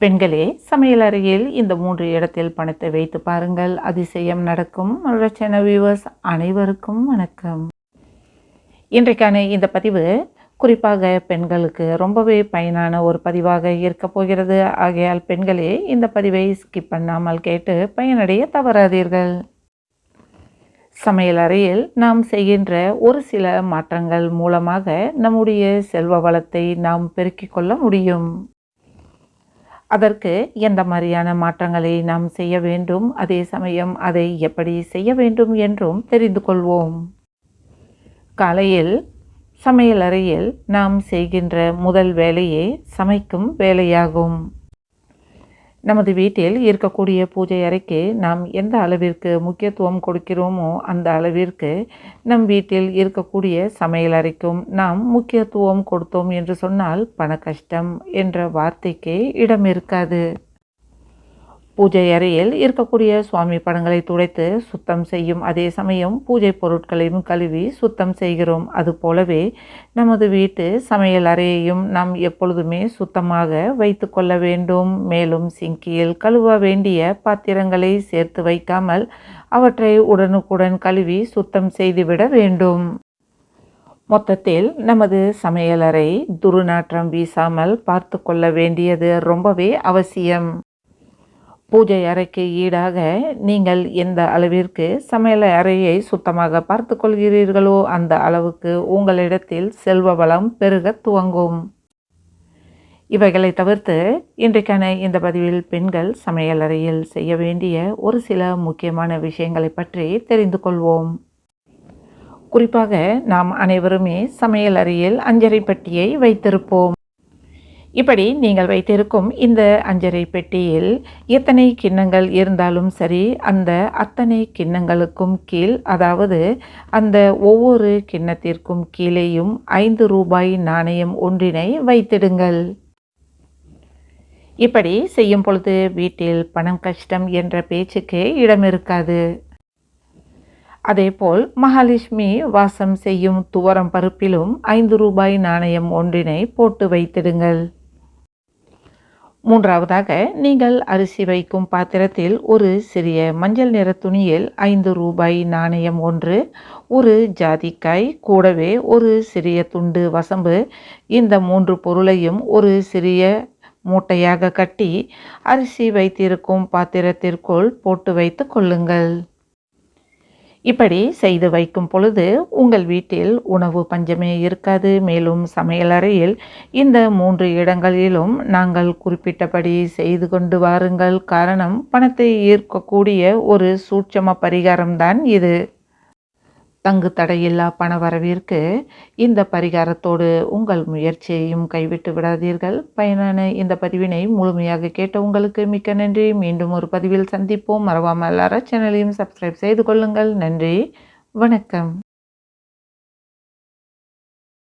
பெண்களே சமையலறையில் இந்த மூன்று இடத்தில் பணத்தை வைத்து பாருங்கள். அதிசயம் நடக்கும். ரச்சன வியூவர்ஸ் அனைவருக்கும் வணக்கம். இன்றைக்கான இந்த பதிவு குறிப்பாக பெண்களுக்கு ரொம்பவே பயனான ஒரு பதிவாக இருக்க போகிறது. ஆகையால் பெண்களே இந்த பதிவை ஸ்கிப் பண்ணாமல் கேட்டு பயனடைய தவறாதீர்கள். சமையலறையில் நாம் செய்கின்ற ஒரு சில மாற்றங்கள் மூலமாக நம்முடைய செல்வ வளத்தை நாம் பெருக்கிக் கொள்ள முடியும். அதற்கு எந்த மாதிரியான மாற்றங்களை நாம் செய்ய வேண்டும்? அதே சமயம் அதை எப்படி செய்ய வேண்டும் என்றும் தெரிந்து கொள்வோம். காலையில் சமையலறையில் நாம் செய்கின்ற முதல் வேலையே சமைக்கும் வேலையாகும். நமது வீட்டில் இருக்கக்கூடிய பூஜை அறைக்கு நாம் எந்த அளவிற்கு முக்கியத்துவம் கொடுக்கிறோமோ அந்த அளவிற்கு நம் வீட்டில் இருக்கக்கூடிய சமையல் அறைக்கும் நாம் முக்கியத்துவம் கொடுத்தோம் என்று சொன்னால் பண கஷ்டம் என்ற வார்த்தைக்கு இடம் இருக்காது. பூஜை அறையில் இருக்கக்கூடிய சுவாமி படங்களை துடைத்து சுத்தம் செய்யும் அதே சமயம் பூஜை பொருட்களையும் கழுவி சுத்தம் செய்கிறோம். அதுபோலவே நமது வீட்டு சமையல் அறையையும் நாம் எப்பொழுதுமே சுத்தமாக வைத்து கொள்ள வேண்டும். மேலும் சிங்கியில் கழுவ வேண்டிய பாத்திரங்களை சேர்த்து வைக்காமல் அவற்றை உடனுக்குடன் கழுவி சுத்தம் செய்துவிட வேண்டும். மொத்தத்தில் நமது சமையலறை துர்நாற்றம் வீசாமல் பார்த்து கொள்ள வேண்டியது ரொம்பவே அவசியம். பூஜை அறைக்கு ஈடாக நீங்கள் எந்த அளவிற்கு சமையல் அறையை சுத்தமாக பார்த்து கொள்கிறீர்களோ அந்த அளவுக்கு உங்களிடத்தில் செல்வ வளம் பெருக துவங்கும். இவைகளை தவிர்த்து இன்றைக்கான இந்த பதிவில் பெண்கள் சமையல் அறையில் செய்ய வேண்டிய ஒரு சில முக்கியமான விஷயங்களை பற்றி தெரிந்து கொள்வோம். குறிப்பாக நாம் அனைவருமே சமையல் அறையில் அஞ்சரை பட்டியை வைத்திருப்போம். இப்படி நீங்கள் வைத்திருக்கும் இந்த அஞ்சரை பெட்டியில் எத்தனை கிண்ணங்கள் இருந்தாலும் சரி அந்த அத்தனை கிண்ணங்களுக்கும் கீழ் அதாவது அந்த ஒவ்வொரு கிண்ணத்திற்கும் கீழேயும் ஐந்து ரூபாய் நாணயம் ஒன்றினை வைத்திடுங்கள். இப்படி செய்யும் பொழுது வீட்டில் பணம் கஷ்டம் என்ற பேச்சுக்கே இடம் இருக்காது. அதேபோல் மகாலட்சுமி வாசம் செய்யும் துவரம் பருப்பிலும் ஐந்து ரூபாய் நாணயம் ஒன்றினை போட்டு வைத்திடுங்கள். மூன்றாவதாக நீங்கள் அரிசி வைக்கும் பாத்திரத்தில் ஒரு சிறிய மஞ்சள் நிற துணியில் ஐந்து ரூபாய் நாணயம் ஒன்று ஒரு ஜாதிக்காய் கூடவே ஒரு சிறிய துண்டு வசம்பு இந்த மூன்று பொருளையும் ஒரு சிறிய மூட்டையாக கட்டி அரிசி வைத்திருக்கும் பாத்திரத்திற்குள் போட்டு வைத்து கொள்ளுங்கள். இப்படி செய்து வைக்கும் பொழுது உங்கள் வீட்டில் உணவு பஞ்சமே இருக்காது. மேலும் சமையலறையில் இந்த மூன்று இடங்களிலும் நாங்கள் குறிப்பிட்டபடி செய்து கொண்டு வாருங்கள். காரணம் பணத்தை ஈர்க்கக்கூடிய ஒரு சூட்சம பரிகாரம்தான் இது. தங்கு தடையில்லா பண வரவிற்கு இந்த பரிகாரத்தோடு உங்கள் முயற்சியையும் கைவிட்டு விடாதீர்கள். பயனான இந்த பதிவினை முழுமையாக கேட்ட உங்களுக்கு மிக்க நன்றி. மீண்டும் ஒரு பதிவில் சந்திப்போம். மறவாமல் அற சேனலையும் சப்ஸ்கிரைப் செய்து கொள்ளுங்கள். நன்றி. வணக்கம்.